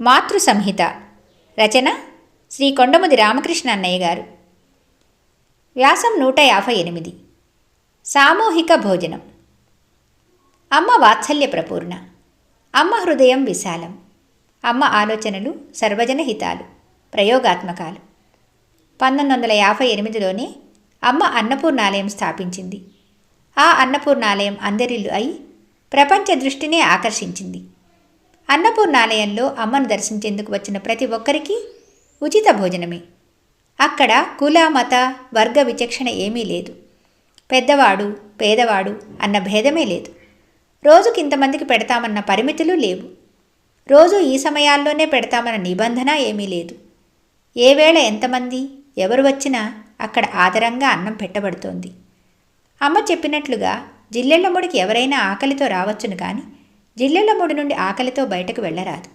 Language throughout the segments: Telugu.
మాతృ సంహిత రచన శ్రీ కొండముది రామకృష్ణ అన్నయ్య గారు. వ్యాసం నూట యాభై ఎనిమిది. సామూహిక భోజనం. అమ్మ వాత్సల్య ప్రపూర్ణ. అమ్మ హృదయం విశాలం. అమ్మ ఆలోచనలు సర్వజన హితాలు ప్రయోగాత్మకాలు. పంతొమ్మిది వందల యాభై ఎనిమిదిలోనే అమ్మ అన్నపూర్ణాలయం స్థాపించింది. ఆ అన్నపూర్ణాలయం అందరిల్లు అయి ప్రపంచ దృష్టినే ఆకర్షించింది. అన్నపూర్ణాలయంలో అమ్మను దర్శించేందుకు వచ్చిన ప్రతి ఒక్కరికి ఉచిత భోజనమే. అక్కడ కుల మత వర్గ విచక్షణ ఏమీ లేదు. పెద్దవాడు పేదవాడు అన్న భేదమే లేదు. రోజుకి ఇంతమందికి పెడతామన్న పరిమితులు లేవు. రోజు ఈ సమయాల్లోనే పెడతామన్న నిబంధన ఏమీ లేదు. ఏ వేళ ఎంతమంది ఎవరు వచ్చినా అక్కడ ఆదరంగా అన్నం పెట్టబడుతోంది. అమ్మ చెప్పినట్లుగా జిల్లెళ్ళముడికి ఎవరైనా ఆకలితో రావచ్చును కానీ జిల్లెళ్ళముడి నుండి ఆకలితో బయటకు వెళ్ళరాదు.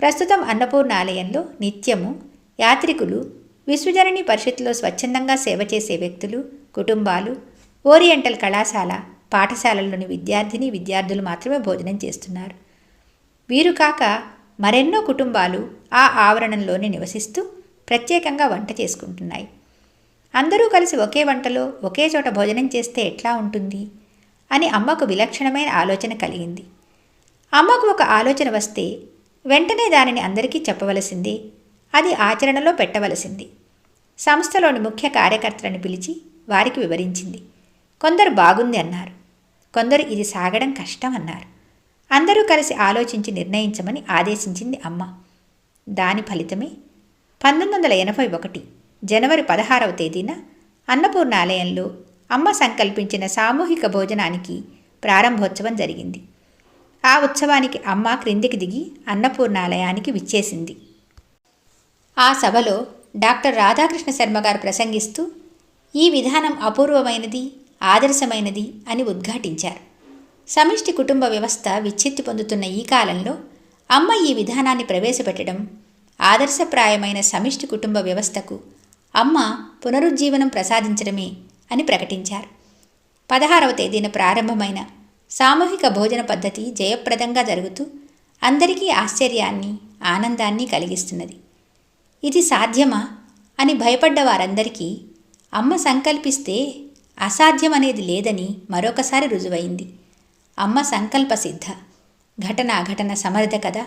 ప్రస్తుతం అన్నపూర్ణ ఆలయంలో నిత్యము యాత్రికులు విశ్వజనని పరిషత్తులో స్వచ్ఛందంగా సేవ చేసే వ్యక్తులు కుటుంబాలు ఓరియంటల్ కళాశాల పాఠశాలల్లోని విద్యార్థిని విద్యార్థులు మాత్రమే భోజనం చేస్తున్నారు. వీరు కాక మరెన్నో కుటుంబాలు ఆ ఆవరణంలోనే నివసిస్తూ ప్రత్యేకంగా వంట చేసుకుంటున్నాయి. అందరూ కలిసి ఒకే వంటలో ఒకే చోట భోజనం చేస్తే ఎట్లా ఉంటుంది? అని అమ్మకు విలక్షణమైన ఆలోచన కలిగింది. అమ్మకు ఒక ఆలోచన వస్తే వెంటనే దానిని అందరికీ చెప్పవలసింది. అది ఆచరణలో పెట్టవలసింది. సంస్థలోని ముఖ్య కార్యకర్తలను పిలిచి వారికి వివరించింది. కొందరు బాగుంది అన్నారు. కొందరు ఇది సాగడం కష్టం అన్నారు. అందరూ కలిసి ఆలోచించి నిర్ణయించమని ఆదేశించింది అమ్మ. దాని ఫలితమే పంతొమ్మిది వందల ఎనభై ఒకటి జనవరి పదహారవ తేదీన అన్నపూర్ణాలయంలో అమ్మ సంకల్పించిన సామూహిక భోజనానికి ప్రారంభోత్సవం జరిగింది. ఆ ఉత్సవానికి అమ్మ క్రిందికి దిగి అన్నపూర్ణాలయానికి విచ్చేసింది. ఆ సభలో డాక్టర్ రాధాకృష్ణ శర్మ గారు ప్రసంగిస్తూ ఈ విధానం అపూర్వమైనది ఆదర్శమైనది అని ఉద్ఘాటించారు. సమిష్టి కుటుంబ వ్యవస్థ విచ్ఛిత్తి పొందుతున్న ఈ కాలంలో అమ్మ ఈ విధానాన్ని ప్రవేశపెట్టడం ఆదర్శప్రాయమైన సమిష్టి కుటుంబ వ్యవస్థకు అమ్మ పునరుజ్జీవనం ప్రసాదించడమే అని ప్రకటించారు. పదహారవ తేదీన ప్రారంభమైన సామూహిక భోజన పద్ధతి జయప్రదంగా జరుగుతూ అందరికీ ఆశ్చర్యాన్ని ఆనందాన్ని కలిగిస్తున్నది. ఇది సాధ్యమా? అని భయపడ్డ వారందరికీ అమ్మ సంకల్పిస్తే అసాధ్యమనేది లేదని మరొకసారి రుజువైంది. అమ్మ సంకల్ప సిద్ధ. ఘటన ఘటన సమర్థ కదా?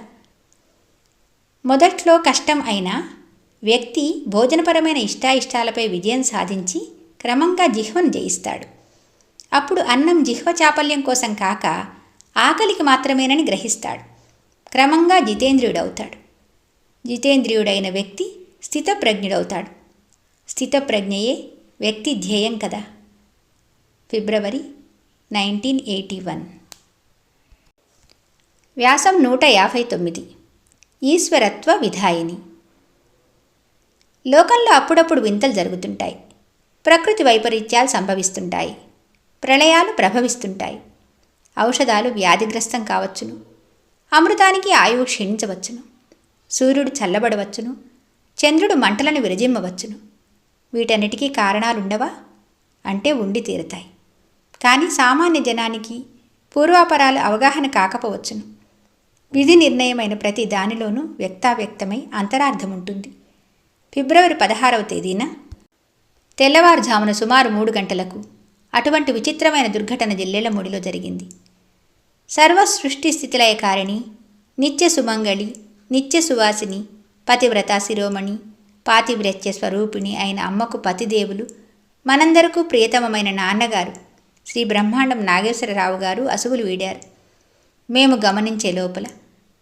మొదట్లో కష్టం అయినా వ్యక్తి భోజనపరమైన ఇష్టాయిష్టాలపై విజయం సాధించి క్రమంగా జిహ్వను జయిస్తాడు. అప్పుడు అన్నం జిహ్వ చాపల్యం కోసం కాక ఆకలికి మాత్రమేనని గ్రహిస్తాడు. క్రమంగా జితేంద్రియుడవుతాడు. జితేంద్రియుడైన వ్యక్తి స్థితప్రజ్ఞుడవుతాడు. స్థితప్రజ్ఞయే వ్యక్తి ధ్యేయం కదా. February nineteen eighty one. వ్యాసం నూట యాభై తొమ్మిది. ఈశ్వరత్వ విధాయిని. లోకంలో అప్పుడప్పుడు వింతలు జరుగుతుంటాయి. ప్రకృతి వైపరీత్యాలు సంభవిస్తుంటాయి. ప్రళయాలు ప్రభవిస్తుంటాయి. ఔషధాలు వ్యాధిగ్రస్తం కావచ్చును. అమృతానికి ఆయువు క్షీణించవచ్చును. సూర్యుడు చల్లబడవచ్చును. చంద్రుడు మంటలను విరజిమ్మవచ్చును. వీటన్నిటికీ కారణాలుండవా? అంటే ఉండి తీరుతాయి. కానీ సామాన్య జనానికి పూర్వాపరాలు అవగాహన కాకపోవచ్చును. విధి నిర్ణయమైన ప్రతి దానిలోనూ వ్యక్తావ్యక్తమై అంతరార్థం ఉంటుంది ఫిబ్రవరి పదహారవ తేదీన తెల్లవారుజామున సుమారు మూడు గంటలకు అటువంటి విచిత్రమైన దుర్ఘటన జిల్లెలమూడిలో జరిగింది. సర్వ సృష్టి స్థితిలయ కారిణి నిత్య సుమంగళి నిత్య సువాసిని పతివ్రత శిరోమణి పాతివ్రత్య స్వరూపిణి అయిన అమ్మకు పతిదేవులు మనందరకు ప్రియతమమైన నాన్నగారు శ్రీ బ్రహ్మాండం నాగేశ్వరరావు గారు అసువులు వీడారు. మేము గమనించే లోపల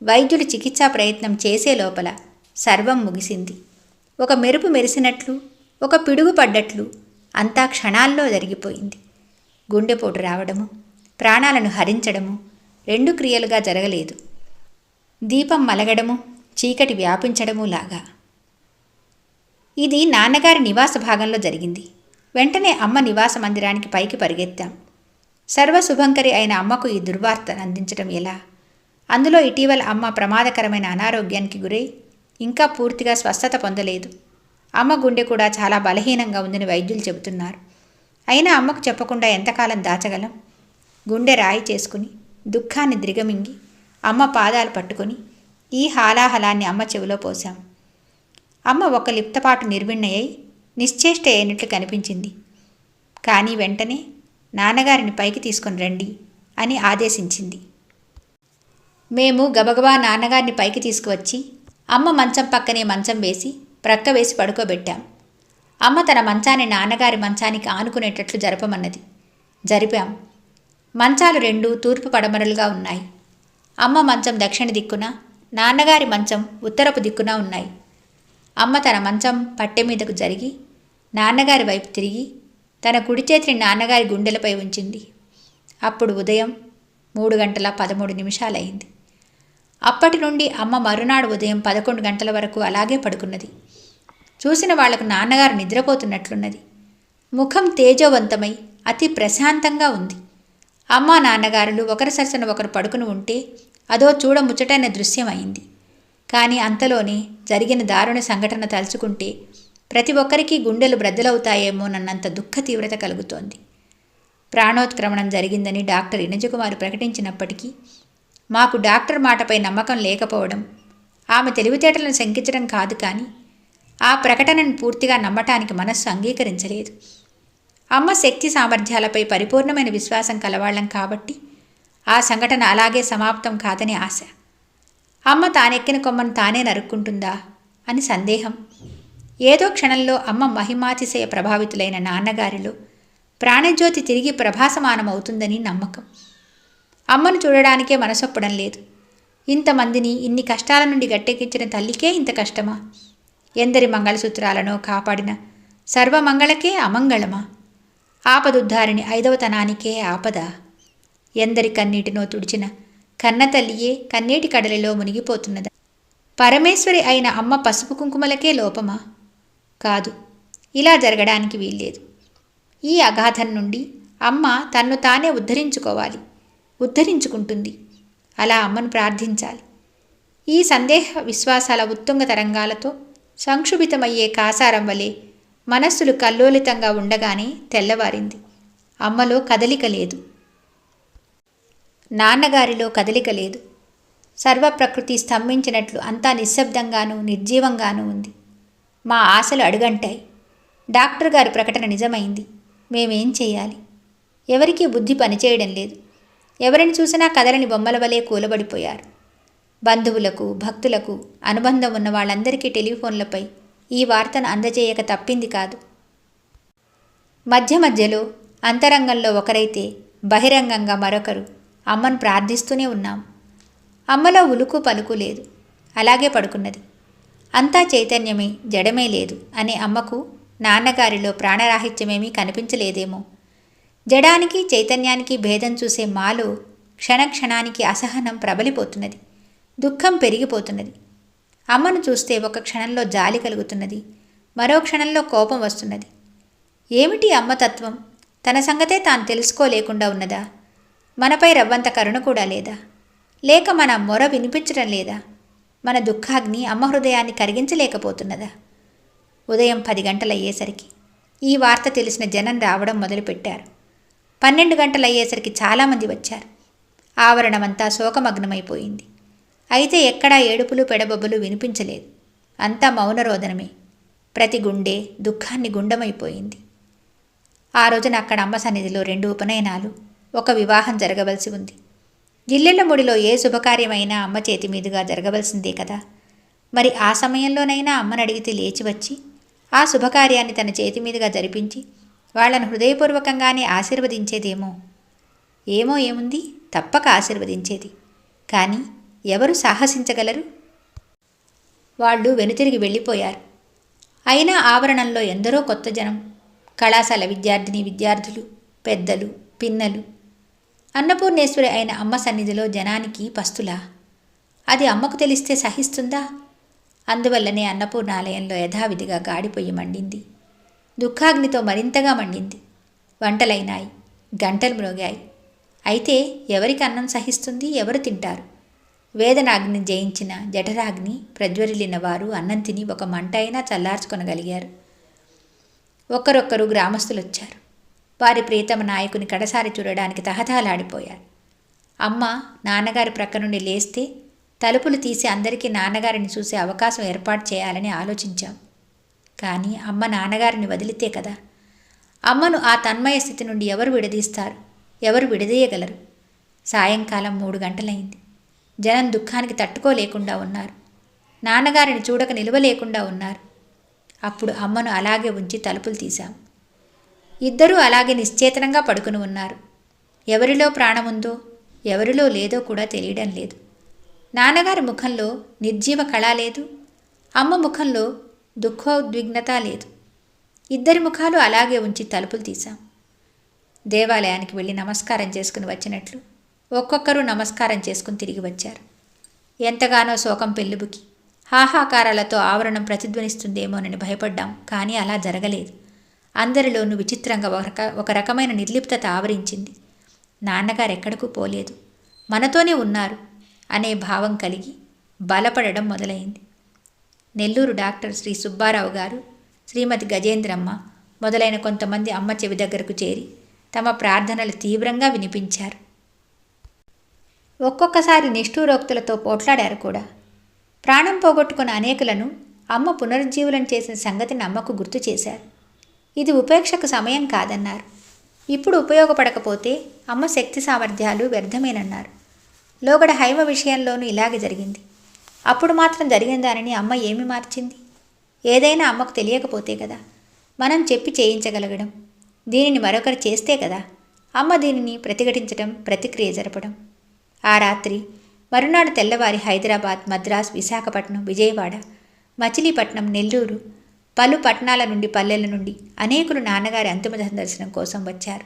వైద్యులు చికిత్సా ప్రయత్నం చేసే లోపల సర్వం ముగిసింది. ఒక మెరుపు మెరిసినట్లు ఒక పిడుగు పడ్డట్లు అంతా క్షణాల్లో జరిగిపోయింది. గుండెపోటు రావడము ప్రాణాలను హరించడము రెండు క్రియలుగా జరగలేదు. దీపం మలగడము చీకటి వ్యాపించడము లాగా. ఇది నాన్నగారి నివాస భాగంలో జరిగింది. వెంటనే అమ్మ నివాస మందిరానికి పైకి పరిగెత్తాం. సర్వశుభంకరి అయిన అమ్మకు ఈ దుర్వార్తను అందించడం ఎలా? అందులో ఇటీవల అమ్మ ప్రమాదకరమైన అనారోగ్యానికి గురై ఇంకా పూర్తిగా స్వస్థత పొందలేదు. అమ్మ గుండె కూడా చాలా బలహీనంగా ఉందని వైద్యులు చెబుతున్నారు. అయినా అమ్మకు చెప్పకుండా ఎంతకాలం దాచగలం? గుండె రాయి చేసుకుని దుఃఖాన్ని దిగమింగి అమ్మ పాదాలు పట్టుకొని ఈ హాలాహలాన్ని అమ్మ చెవిలో పోశాం. అమ్మ ఒక లిప్తపాటు నిర్విణ్ణయై నిశ్చేష్ట అయినట్లు కనిపించింది. కానీ వెంటనే నాన్నగారిని పైకి తీసుకొని రండి అని ఆదేశించింది. మేము గబగబా నాన్నగారిని పైకి తీసుకువచ్చి అమ్మ మంచం పక్కనే మంచం వేసి ప్రక్క వేసి పడుకోబెట్టాం. అమ్మ తన మంచాన్ని నాన్నగారి మంచానికి ఆనుకునేటట్లు జరపమన్నది. జరిపాం. మంచాలు రెండు తూర్పు పడమరలుగా ఉన్నాయి. అమ్మ మంచం దక్షిణ దిక్కున నాన్నగారి మంచం ఉత్తరపు దిక్కున ఉన్నాయి. అమ్మ తన మంచం పట్టె మీదకు జరిగి నాన్నగారి వైపు తిరిగి తన కుడి చేతిని నాన్నగారి గుండెలపై ఉంచింది. అప్పుడు ఉదయం మూడు గంటల పదమూడు నిమిషాలైంది. అప్పటి నుండి అమ్మ మరునాడు ఉదయం పదకొండు గంటల వరకు అలాగే పడుకున్నది. చూసిన వాళ్ళకు నాన్నగారు నిద్రపోతున్నట్లున్నది. ముఖం తేజోవంతమై అతి ప్రశాంతంగా ఉంది. అమ్మా నాన్నగారులు ఒకరి సరసన ఒకరు పడుకుని ఉంటే అదో చూడ ముచ్చటైన దృశ్యం అయింది కానీ అంతలోనే జరిగిన దారుణ సంఘటన తలుచుకుంటే ప్రతి ఒక్కరికి గుండెలు బ్రద్దలవుతాయేమోనన్నంత దుఃఖ తీవ్రత కలుగుతోంది. ప్రాణోత్క్రమణం జరిగిందని డాక్టర్ ఇనజకుమారి ప్రకటించినప్పటికీ మాకు డాక్టర్ మాటపై నమ్మకం లేకపోవడం ఆమె తెలివితేటలను శంకించడం కాదు కానీ ఆ ప్రకటనను పూర్తిగా నమ్మటానికి మనస్సు అంగీకరించలేదు. అమ్మ శక్తి సామర్థ్యాలపై పరిపూర్ణమైన విశ్వాసం కలవాళ్ళం కాబట్టి ఆ సంఘటన అలాగే సమాప్తం కాదని ఆశ. అమ్మ తానెక్కిన కొమ్మను తానే నరుక్కుంటుందా? అని సందేహం. ఏదో క్షణంలో అమ్మ మహిమాతిశయ ప్రభావితులైన నాన్నగారిలో ప్రాణజ్యోతి తిరిగి ప్రభాసమానమవుతుందని నమ్మకం. అమ్మను చూడడానికే మనసొప్పడం లేదు. ఇంతమందిని ఇన్ని కష్టాల నుండి గట్టెక్కించిన తల్లికే ఇంత కష్టమా? ఎందరి మంగళసూత్రాలను కాపాడిన? సర్వమంగళకే అమంగళమా? ఆపదుద్ధారిణి ఐదవతనానికే ఆపద? ఎందరి కన్నీటినో తుడిచిన కన్నతల్లియే కన్నీటి కడలిలో మునిగిపోతున్నదా? పరమేశ్వరి అయిన అమ్మ పసుపు కుంకుమలకే లోపమా? కాదు ఇలా జరగడానికి వీల్లేదు. ఈ అగాధం నుండి అమ్మ తన్ను తానే ఉద్ధరించుకోవాలి. ఉద్ధరించుకుంటుంది. అలా అమ్మను ప్రార్థించాలి. ఈ సందేహ విశ్వాసాల ఉత్తుంగ తరంగాలతో సంక్షుభితమయ్యే కాసారం వలె మనస్సులు కల్లోలితంగా ఉండగానే తెల్లవారింది. అమ్మలో కదలిక లేదు. నాన్నగారిలో కదలిక లేదు. సర్వప్రకృతి స్తంభించినట్లు అంతా నిశ్శబ్దంగానూ నిర్జీవంగానూ ఉంది. మా ఆశలు అడుగంటాయి. డాక్టర్ గారి ప్రకటన నిజమైంది. మేమేం చేయాలి ఎవరికీ బుద్ధి పనిచేయడం లేదు. ఎవరిని చూసినా కదలని బొమ్మల వలె కూలబడిపోయారు. బంధువులకు భక్తులకు అనుబంధం ఉన్న వాళ్ళందరికీ టెలిఫోన్లపై ఈ వార్తను అందజేయక తప్పింది కాదు. మధ్య మధ్యలో అంతరంగంలో ఒకరైతే బహిరంగంగా మరొకరు అమ్మను ప్రార్థిస్తూనే ఉన్నాం. అమ్మలో ఉలుకు పలుకు లేదు. అలాగే పడుకున్నది. అంతా చైతన్యమే జడమే లేదు అనే అమ్మకు నాన్నగారిలో ప్రాణరాహిత్యమేమీ కనిపించలేదేమో. జడానికి చైతన్యానికి భేదం చూసే మాలో క్షణక్షణానికి అసహనం ప్రబలిపోతున్నది. దుఃఖం పెరిగిపోతున్నది. అమ్మను చూస్తే ఒక క్షణంలో జాలి కలుగుతున్నది. మరో క్షణంలో కోపం వస్తున్నది. ఏమిటి అమ్మతత్వం తన సంగతే తాను తెలుసుకోలేకుండా ఉన్నదా? మనపై రవ్వంత కరుణ కూడా లేదా? లేక మన మొర వినిపించడం లేదా? మన దుఃఖాగ్ని అమ్మ హృదయాన్ని కరిగించలేకపోతున్నదా? ఉదయం పది గంటలయ్యేసరికి ఈ వార్త తెలిసిన జనం రావడం మొదలుపెట్టారు. పన్నెండు గంటలయ్యేసరికి చాలామంది వచ్చారు. ఆవరణమంతా శోకమగ్నమైపోయింది. అయితే ఎక్కడా ఏడుపులు పెడబొబ్బలు వినిపించలేదు. అంతా మౌనరోదనమే. ప్రతి గుండె దుఃఖాన్ని గుండమైపోయింది. ఆ రోజున అక్కడ అమ్మ సన్నిధిలో రెండు ఉపనయనాలు ఒక వివాహం జరగవలసి ఉంది. జిల్లెళ్ళ ముడిలో ఏ శుభకార్యమైనా అమ్మ చేతి మీదుగా జరగవలసిందే కదా. మరి ఆ సమయంలోనైనా అమ్మను అడిగితే లేచి వచ్చి ఆ శుభకార్యాన్ని తన చేతి మీదుగా జరిపించి వాళ్ళను హృదయపూర్వకంగానే ఆశీర్వదించేదేమో? ఏమో ఏముంది? తప్పక ఆశీర్వదించేది. కానీ ఎవరు సాహసించగలరు? వాళ్ళు వెనుతిరిగి వెళ్ళిపోయారు. అయినా ఆవరణంలో ఎందరో కొత్త జనం కళాశాల విద్యార్థిని విద్యార్థులు పెద్దలు పిన్నలు. అన్నపూర్ణేశ్వరి అయిన అమ్మ సన్నిధిలో జనానికి పస్తులా? అది అమ్మకు తెలిస్తే సహిస్తుందా? అందువల్లనే అన్నపూర్ణాలయంలో యథావిధిగా గాడిపోయి మండింది. దుఃఖాగ్నితో మరింతగా మండింది. వంటలైనాయి గంటలు మ్రోగాయి. అయితే ఎవరికి అన్నం సహిస్తుంది? ఎవరు తింటారు? వేదనాగ్ని జయించిన జఠరాగ్ని ప్రజ్వరిలిన వారు అన్నం తిని ఒక మంట అయినా చల్లార్చుకొనగలిగారు. ఒక్కరొక్కరు గ్రామస్తులొచ్చారు. వారి ప్రియతమ నాయకుని కడసారి చూడడానికి తహతహలాడిపోయారు. అమ్మ నాన్నగారి ప్రక్క నుండి లేస్తే తలుపులు తీసి అందరికీ నాన్నగారిని చూసే అవకాశం ఏర్పాటు చేయాలని ఆలోచించాం. కానీ అమ్మ నాన్నగారిని వదిలితే కదా? అమ్మను ఆ తన్మయ స్థితి నుండి ఎవరు విడదీస్తారు? ఎవరు విడదీయగలరు? సాయంకాలం మూడు గంటలైంది. జనం దుఃఖానికి తట్టుకోలేకుండా ఉన్నారు. నాన్నగారిని చూడక నిలవలేకుండా ఉన్నారు. అప్పుడు అమ్మను అలాగే ఉంచి తలుపులు తీశాం. ఇద్దరూ అలాగే నిశ్చేతనంగా పడుకుని ఉన్నారు. ఎవరిలో ప్రాణముందో ఎవరిలో లేదో కూడా తెలియడం లేదు. నాన్నగారి ముఖంలో నిర్జీవ కళ లేదు. అమ్మ ముఖంలో దుఃఖోద్విగ్నత లేదు. ఇద్దరి ముఖాలు అలాగే ఉంచి తలుపులు తీశాం. దేవాలయానికి వెళ్ళి నమస్కారం చేసుకుని వచ్చినట్లు ఒక్కొక్కరు నమస్కారం చేసుకుని తిరిగి వచ్చారు. ఎంతగానో శోకం పెళ్ళుబుకి. హాహాకారాలతో ఆవరణం ప్రతిధ్వనిస్తుందేమోనని భయపడ్డాం కానీ అలా జరగలేదు. అందరిలోనూ విచిత్రంగా ఒక రక ఒక రకమైన నిర్లిప్తత ఆవరించింది. నాన్నగారు ఎక్కడకు పోలేదు. మనతోనే ఉన్నారు అనే భావం కలిగి బలపడడం మొదలైంది. నెల్లూరు డాక్టర్ శ్రీ సుబ్బారావు గారు శ్రీమతి గజేంద్రమ్మ మొదలైన కొంతమంది అమ్మ చెవి దగ్గరకు చేరి తమ ప్రార్థనలు తీవ్రంగా వినిపించారు. ఒక్కొక్కసారి నిష్ఠూరోక్తులతో పోట్లాడారు కూడా. ప్రాణం పోగొట్టుకున్న అనేకులను అమ్మ పునరుజ్జీవులం చేసిన సంగతిని అమ్మకు గుర్తు చేశారు. ఇది ఉపేక్షకు సమయం కాదన్నారు. ఇప్పుడు ఉపయోగపడకపోతే అమ్మ శక్తి సామర్థ్యాలు వ్యర్థమేనన్నారు. లోగడ హైమ విషయంలోనూ ఇలాగే జరిగింది. అప్పుడు మాత్రం జరిగిన దానిని అమ్మ ఏమి మార్చింది? ఏదైనా అమ్మకు తెలియకపోతే కదా? మనం చెప్పి చేయించగలగడం. దీనిని మరొకరు చేస్తే కదా? అమ్మ దీనిని ప్రతిఘటించడం ప్రతిక్రియ జరపడం ఆ రాత్రి మరునాడు తెల్లవారి హైదరాబాద్ మద్రాస్ విశాఖపట్నం విజయవాడ మచిలీపట్నం నెల్లూరు పలు పట్టణాల నుండి పల్లెల నుండి అనేకులు నాన్నగారి అంతిమ దర్శనం కోసం వచ్చారు.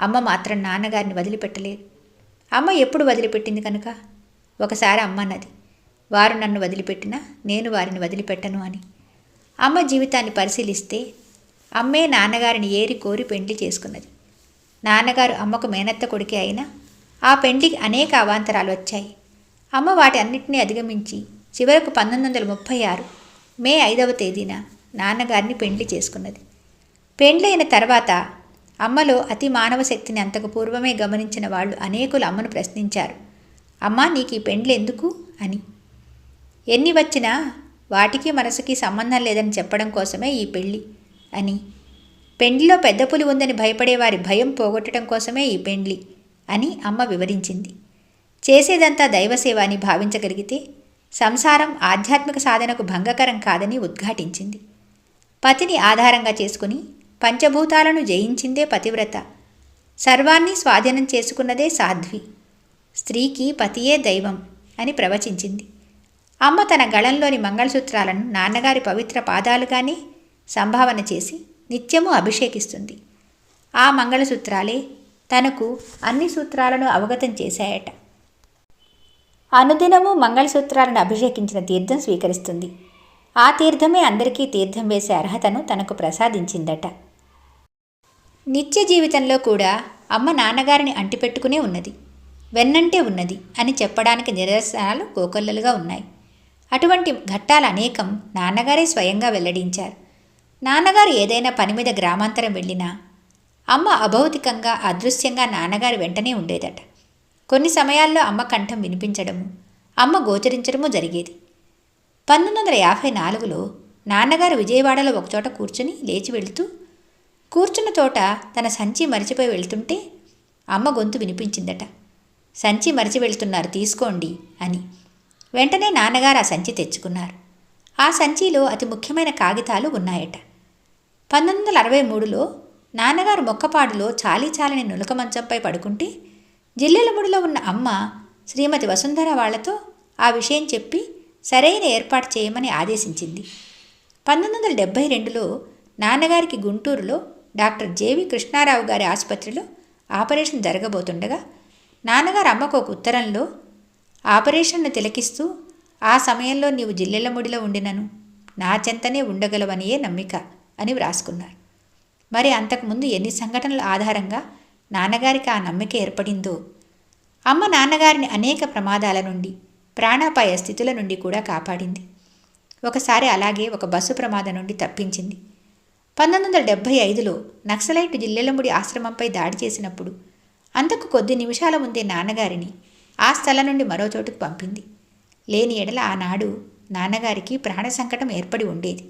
అమ్మ మాత్రం నాన్నగారిని వదిలిపెట్టలేదు. అమ్మ ఎప్పుడు వదిలిపెట్టింది కనుక? ఒకసారి అమ్మ అన్నది. వారు నన్ను వదిలిపెట్టినా నేను వారిని వదిలిపెట్టను అని. అమ్మ జీవితాన్ని పరిశీలిస్తే అమ్మే నాన్నగారిని ఏరి కోరి పెండ్లి చేసుకున్నది. నాన్నగారు అమ్మకు మేనత్త కొడుకే అయినా ఆ పెండ్లికి అనేక అవాంతరాలు వచ్చాయి. అమ్మ వాటి అన్నింటినీ అధిగమించి చివరకు పంతొమ్మిది వందల ముప్పై ఆరు మే ఐదవ తేదీన నాన్నగారిని పెండ్లి చేసుకున్నది. పెండ్లైన తర్వాత అమ్మలో అతి మానవ శక్తిని అంతకు పూర్వమే గమనించిన వాళ్ళు అనేకులు అమ్మను ప్రశ్నించారు. అమ్మా నీకు ఈ పెండ్లు ఎందుకు? అని. ఎన్ని వచ్చినా వాటికి మనసుకి సంబంధం లేదని చెప్పడం కోసమే ఈ పెళ్ళి అని. పెండ్లిలో పెద్ద పులి ఉందని భయపడేవారి భయం పోగొట్టడం కోసమే ఈ పెండ్లి అని అమ్మ వివరించింది. చేసేదంతా దైవసేవ అని భావించగలిగితే సంసారం ఆధ్యాత్మిక సాధనకు భంగకరం కాదని ఉద్ఘాటించింది. పతిని ఆధారంగా చేసుకుని పంచభూతాలను జయించిందే పతివ్రత. సర్వాన్ని స్వాధీనం చేసుకున్నదే సాధ్వి. స్త్రీకి పతియే దైవం అని ప్రవచించింది. అమ్మ తన గళంలోని మంగళసూత్రాలను నాన్నగారి పవిత్ర పాదాలుగానే సంభావన చేసి నిత్యము అభిషేకిస్తుంది. ఆ మంగళసూత్రాలే తనకు అన్ని సూత్రాలను అవగతం చేశాయట. అనుదినము మంగళసూత్రాలను అభిషేకించిన తీర్థం స్వీకరిస్తుంది. ఆ తీర్థమే అందరికీ తీర్థం వేసే అర్హతను తనకు ప్రసాదించిందట. నిత్య జీవితంలో కూడా అమ్మ నాన్నగారిని అంటిపెట్టుకునే ఉన్నది. వెన్నంటే ఉన్నది అని చెప్పడానికి నిదర్శనాలు కోకొల్లలుగా ఉన్నాయి. అటువంటి ఘట్టాలు అనేకం నాన్నగారే స్వయంగా వెల్లడించారు. నాన్నగారు ఏదైనా పని మీద గ్రామాంతరం వెళ్ళినా అమ్మ అభౌతికంగా అదృశ్యంగా నాన్నగారి వెంటనే ఉండేదట. కొన్ని సమయాల్లో అమ్మ కంఠం వినిపించడము అమ్మ గోచరించడము జరిగేది. పంతొమ్మిది వందల యాభై నాలుగులో నాన్నగారు విజయవాడలో ఒకచోట కూర్చుని లేచి వెళుతూ కూర్చున్న చోట తన సంచి మరిచిపోయి వెళ్తుంటే అమ్మ గొంతు వినిపించిందట. సంచి మరిచి వెళ్తున్నారు తీసుకోండి అని. వెంటనే నాన్నగారు ఆ సంచి తెచ్చుకున్నారు. ఆ సంచిలో అతి ముఖ్యమైన కాగితాలు ఉన్నాయట. పంతొమ్మిది వందల అరవై మూడులో నాన్నగారు మొక్కపాడులో చాలీ చాలని నులక మంచంపై పడుకుంటే జిల్లెలముడిలో ఉన్న అమ్మ శ్రీమతి వసుంధర వాళ్ళతో ఆ విషయం చెప్పి సరైన ఏర్పాటు చేయమని ఆదేశించింది. పంతొమ్మిది వందల డెబ్భై రెండులో నాన్నగారికి గుంటూరులో డాక్టర్ జేవి కృష్ణారావు గారి ఆసుపత్రిలో ఆపరేషన్ జరగబోతుండగా నాన్నగారు అమ్మకు ఒక ఉత్తరంలో ఆపరేషన్ను తిలకిస్తూ ఆ సమయంలో నీవు జిల్లెలముడిలో ఉండినను. నా చెంతనే ఉండగలవనియే నమ్మిక అని వ్రాసుకున్నారు. మరి అంతకుముందు ఎన్ని సంఘటనల ఆధారంగా నాన్నగారికి ఆ నమ్మిక ఏర్పడిందో? అమ్మ నాన్నగారిని అనేక ప్రమాదాల నుండి ప్రాణాపాయ స్థితుల నుండి కూడా కాపాడింది. ఒకసారి అలాగే ఒక బస్సు ప్రమాదం నుండి తప్పించింది. పంతొమ్మిది వందల డెబ్భై ఐదులో నక్సలైట్ జిల్లెలముడి ఆశ్రమంపై దాడి చేసినప్పుడు అంతకు కొద్ది నిమిషాల ముందే నాన్నగారిని ఆ స్థలం నుండి మరో చోటుకు పంపింది. లేని ఎడల ఆనాడు నాన్నగారికి ప్రాణ సంకటం ఏర్పడి ఉండేది.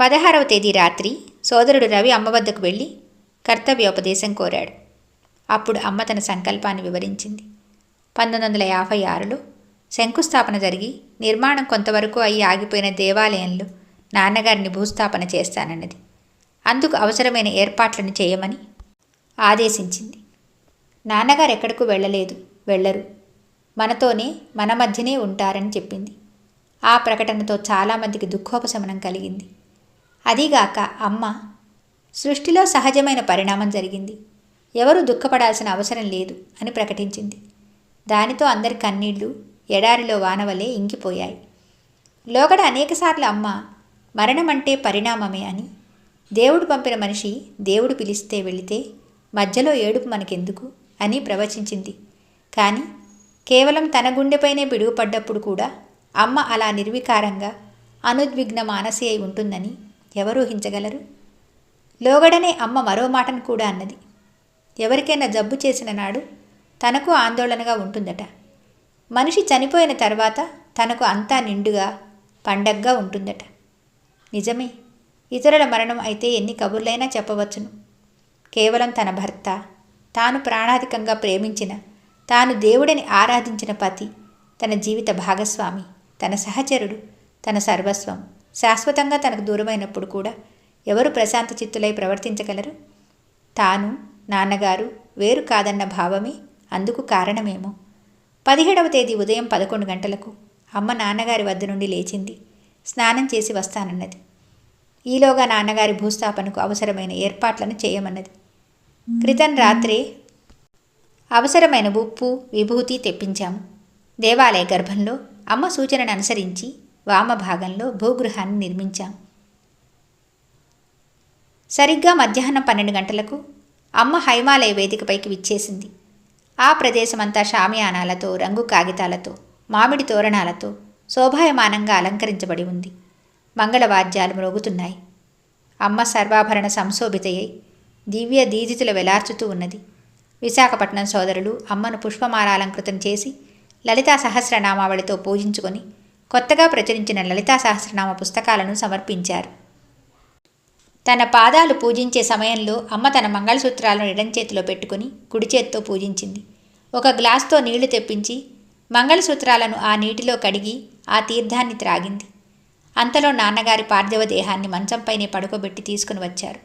పదహారవ తేదీ రాత్రి సోదరుడు రవి అమ్మ వద్దకు వెళ్ళి కర్తవ్యోపదేశం కోరాడు. అప్పుడు అమ్మ తన సంకల్పాన్ని వివరించింది. పంతొమ్మిది వందల యాభై ఆరులో శంకుస్థాపన జరిగి నిర్మాణం కొంతవరకు అయి ఆగిపోయిన దేవాలయంలో నాన్నగారిని భూస్థాపన చేస్తానన్నది. అందుకు అవసరమైన ఏర్పాట్లను చేయమని ఆదేశించింది. నాన్నగారు ఎక్కడకు వెళ్ళలేదు వెళ్ళరు. మనతోనే మన మధ్యనే ఉంటారని చెప్పింది. ఆ ప్రకటనతో చాలామందికి దుఃఖోపశమనం కలిగింది. అదీగాక అమ్మ సృష్టిలో సహజమైన పరిణామం జరిగింది. ఎవరూ దుఃఖపడాల్సిన అవసరం లేదు అని ప్రకటించింది. దానితో అందరి కన్నీళ్ళు ఎడారిలో వానవలే ఇంకిపోయాయి. లోగడ అనేకసార్లు అమ్మ మరణమంటే పరిణామమే అని. దేవుడు పంపిన మనిషి దేవుడు పిలిస్తే వెళితే మధ్యలో ఏడుపు మనకెందుకు అని ప్రవచించింది. కానీ కేవలం తన గుండెపైనే పిడుగుపడ్డప్పుడు కూడా అమ్మ అలా నిర్వికారంగా అనుద్విగ్న మానసి అయి ఉంటుందని ఎవరు ఊహించగలరు? లోగడనే అమ్మ మరో మాటను కూడా అన్నది. ఎవరికైనా జబ్బు చేసిన నాడు తనకు ఆందోళనగా ఉంటుందట. మనిషి చనిపోయిన తర్వాత తనకు అంతా నిండుగా పండగ్గా ఉంటుందట. నిజమే ఇతరుల మరణం అయితే ఎన్ని కబుర్లైనా చెప్పవచ్చును. కేవలం తన భర్త తాను ప్రాణాధికంగా ప్రేమించిన తాను దేవుడిని ఆరాధించిన పతి తన జీవిత భాగస్వామి తన సహచరుడు తన సర్వస్వం. శాశ్వతంగా తనకు దూరమైనప్పుడు కూడా ఎవరు ప్రశాంత చిత్తులై ప్రవర్తించగలరు? తాను నాన్నగారు వేరు కాదన్న భావమే అందుకు కారణమేమో. పదిహేడవ తేదీ ఉదయం పదకొండు గంటలకు అమ్మ నాన్నగారి వద్ద నుండి లేచింది. స్నానం చేసి వస్తానన్నది. ఈలోగా నాన్నగారి భూస్థాపనకు అవసరమైన ఏర్పాట్లను చేయమన్నది. క్రితం రాత్రే అవసరమైన ఉప్పు విభూతి తెప్పించాము. దేవాలయ గర్భంలో అమ్మ సూచనను అనుసరించి వామభాగంలో భూగృహాన్ని నిర్మించాం. సరిగ్గా మధ్యాహ్నం పన్నెండు గంటలకు అమ్మ హైమాలయ వేదికపైకి విచ్చేసింది. ఆ ప్రదేశమంతా షామియానాలతో రంగు కాగితాలతో మామిడి తోరణాలతో శోభాయమానంగా అలంకరించబడి ఉంది. మంగళవాద్యాలు మ్రోగుతున్నాయి. అమ్మ సర్వాభరణ సంశోభితయ్యై దివ్య దీదితుల వెలార్చుతూ ఉన్నది. విశాఖపట్నం సోదరులు అమ్మను పుష్పమాలాలంకృతం చేసి లలితా సహస్రనామావళితో పూజించుకొని కొత్తగా ప్రచురించిన లలితా సహస్రనామ పుస్తకాలను సమర్పించారు. తన పాదాలు పూజించే సమయంలో అమ్మ తన మంగళసూత్రాలను ఎడం చేతిలో పెట్టుకుని కుడి చేత్తో పూజించింది. ఒక గ్లాస్తో నీళ్ళు తెప్పించి మంగళసూత్రాలను ఆ నీటిలో కడిగి ఆ తీర్థాన్ని త్రాగింది. అంతలో నాన్నగారి పార్థివ దేహాన్ని మంచంపైనే పడుకోబెట్టి తీసుకుని వచ్చారు.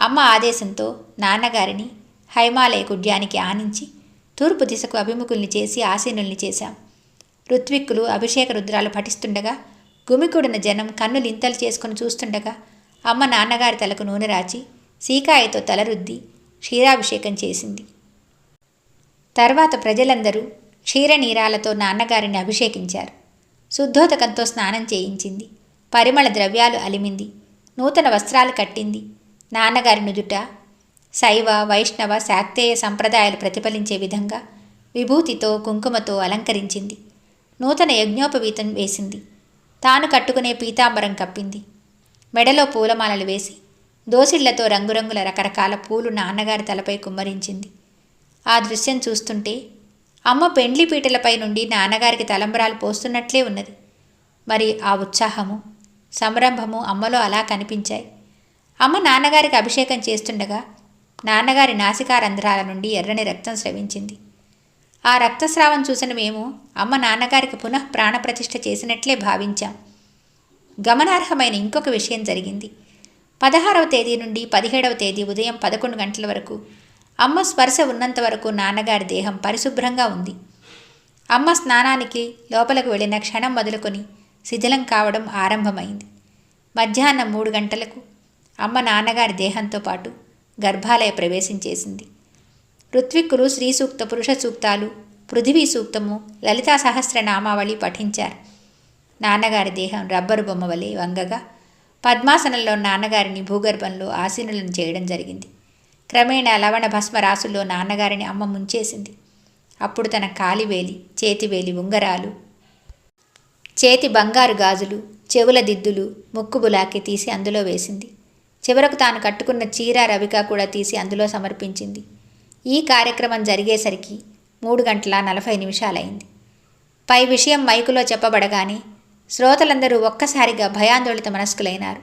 అమ్మ ఆదేశంతో నాన్నగారిని హైమాలయ కుడ్యానికి ఆనించి తూర్పు దిశకు అభిముఖుల్ని చేసి ఆసీనుల్ని చేశాం. ఋత్విక్కులు అభిషేక రుద్రాలు పఠిస్తుండగా గుమికూడిన జనం కన్నులింతలు చేసుకుని చూస్తుండగా అమ్మ నాన్నగారి తలకు నూనె రాచి సీకాయతో తలరుద్ది క్షీరాభిషేకం చేసింది. తర్వాత ప్రజలందరూ క్షీరనీరాలతో నాన్నగారిని అభిషేకించారు. శుద్ధోదకంతో స్నానం చేయించింది. పరిమళ ద్రవ్యాలు అలిమింది. నూతన వస్త్రాలు కట్టింది. నాన్నగారి నుదుట శైవ వైష్ణవ శాక్తేయ సంప్రదాయాలు ప్రతిఫలించే విధంగా విభూతితో కుంకుమతో అలంకరించింది. నూతన యజ్ఞోపవీతం వేసింది. తాను కట్టుకునే పీతాంబరం కప్పింది. మెడలో పూలమాలలు వేసి దోసిళ్ళతో రంగురంగుల రకరకాల పూలు నాన్నగారి తలపై కుమ్మరించింది. ఆ దృశ్యం చూస్తుంటే అమ్మ పెండ్లి పీటలపై నుండి నాన్నగారికి తలంబరాలు పోస్తున్నట్లే ఉన్నది. మరి ఆ ఉత్సాహము సంరంభము అమ్మలో అలా కనిపించాయి. అమ్మ నాన్నగారికి అభిషేకం చేస్తుండగా నాన్నగారి నాసికారంధ్రాల నుండి ఎర్రని రక్తం స్రవించింది. ఆ రక్తస్రావం చూసిన మేము అమ్మ నాన్నగారికి పునః ప్రాణప్రతిష్ఠ చేసినట్లే భావించాం. గమనార్హమైన ఇంకొక విషయం జరిగింది. పదహారవ తేదీ నుండి పదిహేడవ తేదీ ఉదయం పదకొండు గంటల వరకు అమ్మ స్పర్శ ఉన్నంత వరకు నాన్నగారి దేహం పరిశుభ్రంగా ఉంది. అమ్మ స్నానానికి లోపలకు వెళ్ళిన క్షణం మొదలుకొని శిథిలం కావడం ఆరంభమైంది. మధ్యాహ్నం మూడు గంటలకు అమ్మ నాన్నగారి దేహంతో పాటు గర్భాలయ ప్రవేశం చేసింది. ఋత్విక్కులు స్త్రీ సూక్త పురుష సూక్తాలు పృథివీ సూక్తము లలితా సహస్రనామావళి పఠించారు. నాన్నగారి దేహం రబ్బరు బొమ్మ వలె వంగగా పద్మాసనంలో నాన్నగారిని భూగర్భంలో ఆసీనులను చేయడం జరిగింది. క్రమేణా లవణ భస్మ రాసుల్లో నాన్నగారిని అమ్మ ముంచేసింది. అప్పుడు తన కాలివేలి చేతివేలి ఉంగరాలు చేతి బంగారు గాజులు చెవుల దిద్దులు ముక్కు బులాకి తీసి అందులో వేసింది. చివరకు తాను కట్టుకున్న చీర రవిక కూడా తీసి అందులో సమర్పించింది. ఈ కార్యక్రమం జరిగేసరికి మూడు గంటల నలభై నిమిషాలైంది. పై విషయం మైకులో చెప్పబడగానే శ్రోతలందరూ ఒక్కసారిగా భయాందోళిత మనస్కులైనారు.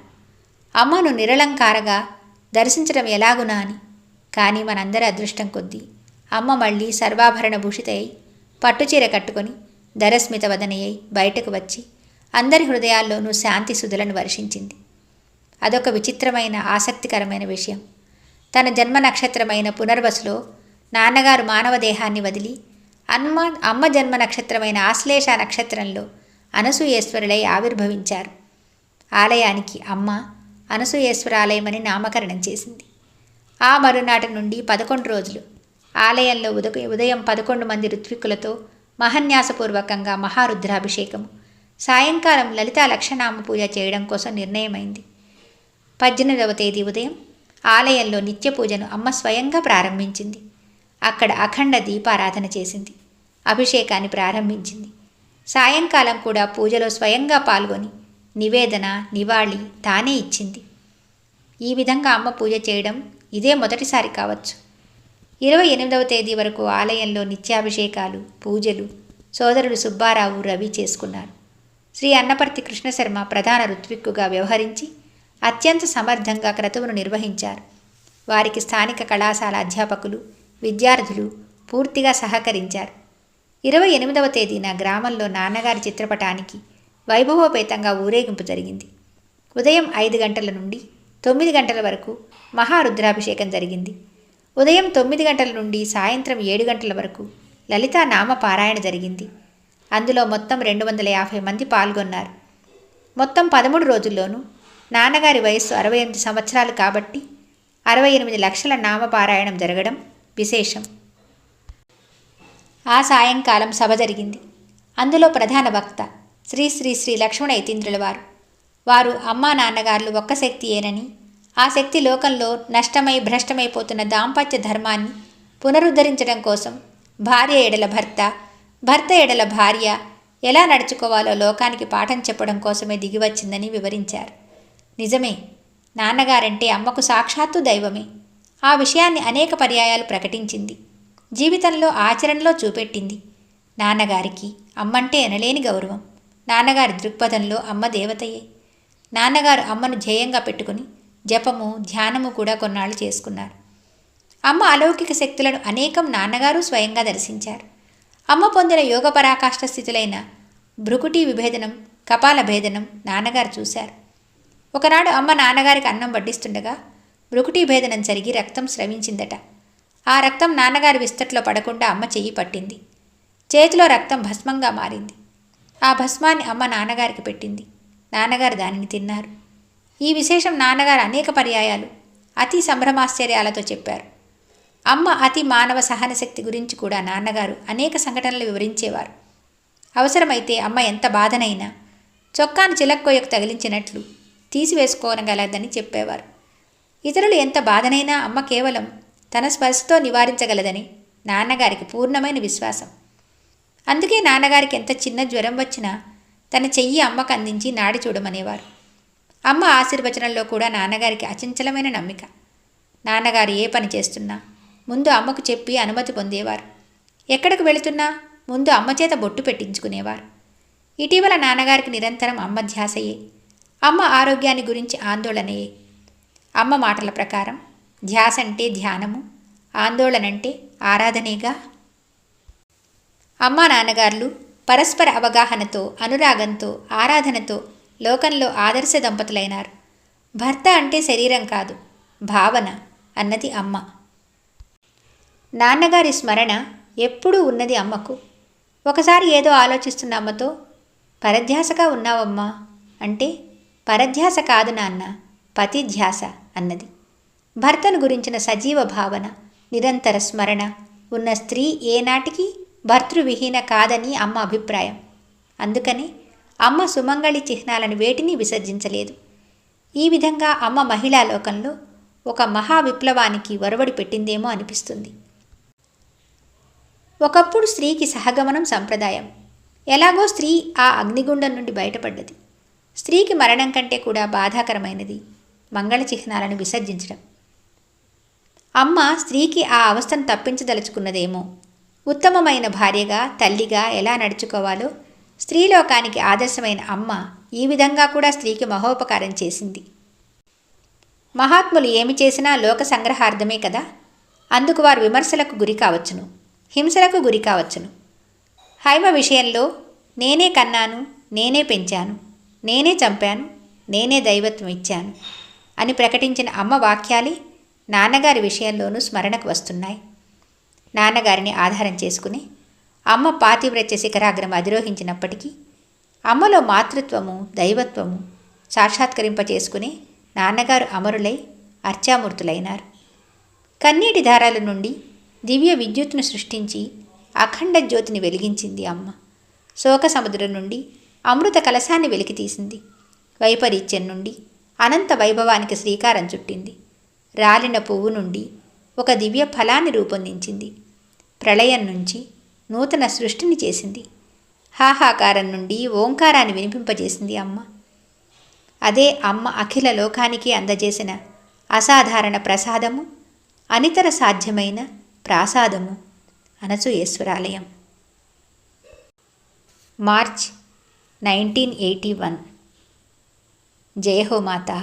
అమ్మను నిరలంకారగా దర్శించడం ఎలాగునా అని. కానీ మనందరి అదృష్టం కొద్దీ అమ్మ మళ్ళీ సర్వాభరణ భూషితయ్యి పట్టుచీర కట్టుకొని ధరస్మిత వదనయ్యి బయటకు వచ్చి అందరి హృదయాల్లోనూ శాంతి సుధులను వర్షించింది. అదొక విచిత్రమైన ఆసక్తికరమైన విషయం. తన జన్మ నక్షత్రమైన పునర్వసులో నాన్నగారు మానవ దేహాన్ని వదిలి అమ్మ అమ్మ జన్మ నక్షత్రమైన ఆశ్లేష నక్షత్రంలో అనసూయేశ్వరులై ఆవిర్భవించారు. ఆలయానికి అమ్మ అనసూయేశ్వరాలయమని నామకరణం చేసింది. ఆ మరునాటి నుండి పదకొండు రోజులు ఆలయంలో ఉదయ ఉదయం పదకొండు మంది ఋత్విక్కులతో మహన్యాసపూర్వకంగా మహారుద్రాభిషేకము సాయంకాలం లలితా లక్షణామ పూజ చేయడం కోసం నిర్ణయమైంది. పద్దెనిమిదవ తేదీ ఉదయం ఆలయంలో నిత్య పూజను అమ్మ స్వయంగా ప్రారంభించింది. అక్కడ అఖండ దీపారాధన చేసింది. అభిషేకాన్ని ప్రారంభించింది. సాయంకాలం కూడా పూజలో స్వయంగా పాల్గొని నివేదన నివాళి తానే ఇచ్చింది. ఈ విధంగా అమ్మ పూజ చేయడం ఇదే మొదటిసారి కావచ్చు. ఇరవై ఎనిమిదవ తేదీ వరకు ఆలయంలో నిత్యాభిషేకాలు పూజలు సోదరుడు సుబ్బారావు రవి చేసుకున్నారు. శ్రీ అన్నపర్తి కృష్ణశర్మ ప్రధాన ఋత్విక్కుగా వ్యవహరించి అత్యంత సమర్థంగా క్రతువును నిర్వహించారు. వారికి స్థానిక కళాశాల అధ్యాపకులు విద్యార్థులు పూర్తిగా సహకరించారు. ఇరవై ఎనిమిదవ తేదీన గ్రామంలో నాన్నగారి చిత్రపటానికి వైభవోపేతంగా ఊరేగింపు జరిగింది. ఉదయం ఐదు గంటల నుండి తొమ్మిది గంటల వరకు మహారుద్రాభిషేకం జరిగింది. ఉదయం తొమ్మిది గంటల నుండి సాయంత్రం ఏడు గంటల వరకు లలితా నామ పారాయణ జరిగింది. అందులో మొత్తం రెండు వందల యాభై మంది పాల్గొన్నారు. మొత్తం పదమూడు రోజుల్లోనూ నాన్నగారి వయస్సు అరవై ఎనిమిది సంవత్సరాలు కాబట్టి అరవై ఎనిమిది లక్షల నామపారాయణం జరగడం విశేషం. ఆ సాయంకాలం సభ జరిగింది. అందులో ప్రధాన వక్త శ్రీ శ్రీ శ్రీ లక్ష్మణ యతీంద్రుల వారు. వారు అమ్మా నాన్నగారులు ఒక్క శక్తియేనని ఆ శక్తి లోకంలో నష్టమై భ్రష్టమైపోతున్న దాంపత్య ధర్మాన్ని పునరుద్ధరించడం కోసం భార్య ఎడల భర్త భర్త ఎడల భార్య ఎలా నడుచుకోవాలో లోకానికి పాఠం చెప్పడం కోసమే దిగివచ్చిందని వివరించారు. నిజమే నాన్నగారంటే అమ్మకు సాక్షాత్తు దైవమే. ఆ విషయాన్ని అనేక పర్యాయాలు ప్రకటించింది. జీవితంలో ఆచరణలో చూపెట్టింది. నాన్నగారికి అమ్మంటే ఎనలేని గౌరవం. నాన్నగారి దృక్పథంలో అమ్మ దేవతయే. నాన్నగారు అమ్మను ధ్యేయంగా పెట్టుకుని జపము ధ్యానము కూడా కొన్నాళ్ళు చేసుకున్నారు. అమ్మ అలౌకిక శక్తులను అనేకం నాన్నగారు స్వయంగా దర్శించారు. అమ్మ పొందిన యోగ పరాకాష్ఠ స్థితులైన భృకుటి విభేదనం కపాల భేదనం నాన్నగారు చూశారు. ఒకనాడు అమ్మ నాన్నగారికి అన్నం వడ్డిస్తుండగా మృకుటి భేదనం జరిగి రక్తం స్రవించిందట. ఆ రక్తం నాన్నగారి విస్తట్లో పడకుండా అమ్మ చెయ్యి పట్టింది. చేతిలో రక్తం భస్మంగా మారింది. ఆ భస్మాన్ని అమ్మ నాన్నగారికి పెట్టింది. నాన్నగారు దానిని తిన్నారు. ఈ విశేషం నాన్నగారు అనేక పర్యాయాలు అతి సంభ్రమాశ్చర్యాలతో చెప్పారు. అమ్మ అతి మానవ సహన శక్తి గురించి కూడా నాన్నగారు అనేక సంఘటనలు వివరించేవారు. అవసరమైతే అమ్మ ఎంత బాధనైనా చొక్కాను చిలక్కోయకు తగిలించినట్లు తీసివేసుకోనగలదని చెప్పేవారు. ఇతరులు ఎంత బాధనైనా అమ్మ కేవలం తన స్పర్శతో నివారించగలదని నాన్నగారికి పూర్ణమైన విశ్వాసం. అందుకే నాన్నగారికి ఎంత చిన్న జ్వరం వచ్చినా తన చెయ్యి అమ్మకు అందించి నాడి చూడమనేవారు. అమ్మ ఆశీర్వచనంలో కూడా నాన్నగారికి అచంచలమైన నమ్మిక. నాన్నగారు ఏ పని చేస్తున్నా ముందు అమ్మకు చెప్పి అనుమతి పొందేవారు. ఎక్కడికి వెళుతున్నా ముందు అమ్మ చేత బొట్టు పెట్టించుకునేవారు. ఇటీవల నాన్నగారికి నిరంతరం అమ్మ ధ్యాసయే అమ్మ ఆరోగ్యాన్ని గురించి ఆందోళనయే అమ్మ మాటల ప్రకారం ధ్యాస అంటే ధ్యానము ఆందోళన అంటే ఆరాధనేగా. అమ్మా నాన్నగారులు పరస్పర అవగాహనతో అనురాగంతో ఆరాధనతో లోకంలో ఆదర్శ దంపతులైనారు. భర్త అంటే శరీరం కాదు భావన అన్నది అమ్మ. నాన్నగారి స్మరణ ఎప్పుడూ ఉన్నది అమ్మకు. ఒకసారి ఏదో ఆలోచిస్తున్న అమ్మతో పరధ్యాసగా ఉన్నావమ్మా అంటే పరధ్యాస కాదు నాన్న పతిధ్యాస అన్నది. భర్తను గురించిన సజీవ భావన నిరంతర స్మరణ ఉన్న స్త్రీ ఏనాటికి భర్తృవిహీన కాదని అమ్మ అభిప్రాయం. అందుకని అమ్మ సుమంగళి చిహ్నాలను వేటిని విసర్జించలేదు. ఈ విధంగా అమ్మ మహిళా లోకంలో ఒక మహా విప్లవానికి వరవడి పెట్టిందేమో అనిపిస్తుంది. ఒకప్పుడు స్త్రీకి సహగమనం సంప్రదాయం. ఎలాగో స్త్రీ ఆ అగ్నిగుండం నుండి బయటపడ్డది. స్త్రీకి మరణం కంటే కూడా బాధాకరమైనది మంగళ చిహ్నాలను విసర్జించడం. అమ్మ స్త్రీకి ఆ అవస్థను తప్పించదలుచుకున్నదేమో. ఉత్తమమైన భార్యగా తల్లిగా ఎలా నడుచుకోవాలో స్త్రీలోకానికి ఆదర్శమైన అమ్మ ఈ విధంగా కూడా స్త్రీకి మహోపకారం చేసింది. మహాత్ములు ఏమి చేసినా లోక సంగ్రహార్థమే కదా. అందుకు వారు విమర్శలకు గురి కావచ్చును హింసలకు గురి కావచ్చును. హైమ విషయంలో నేనే కన్నాను నేనే పెంచాను. నేనే చంపాను నేనే దైవత్వం ఇచ్చాను అని ప్రకటించిన అమ్మ వాక్యాలే నాన్నగారి విషయంలోనూ స్మరణకు వస్తున్నాయి. నాన్నగారిని ఆధారం చేసుకుని అమ్మ పాతివ్రత్య శిఖరాగ్రం అధిరోహించినప్పటికీ అమ్మలో మాతృత్వము దైవత్వము సాక్షాత్కరింప చేసుకుని నాన్నగారు అమరులై అర్చామూర్తులైనారు. కన్నీటి దారాల నుండి దివ్య విద్యుత్తును సృష్టించి అఖండ జ్యోతిని వెలిగించింది అమ్మ. శోక సముద్రం నుండి అమృత కలశాన్ని వెలికితీసింది. వైపరీత్యం నుండి అనంత వైభవానికి శ్రీకారం చుట్టింది. రాలిన పువ్వు నుండి ఒక దివ్య ఫలాన్ని రూపొందించింది. ప్రళయం నుంచి నూతన సృష్టిని చేసింది. హాహాకారం నుండి ఓంకారాన్ని వినిపింపజేసింది అమ్మ. అదే అమ్మ అఖిల లోకానికి అందజేసిన అసాధారణ ప్రసాదము అనితర సాధ్యమైన ప్రాసాదము అనసూయేశ్వరాలయం మార్చ్ నైన్టీన్ ఎయిటీ వన్ జయ హో మాతా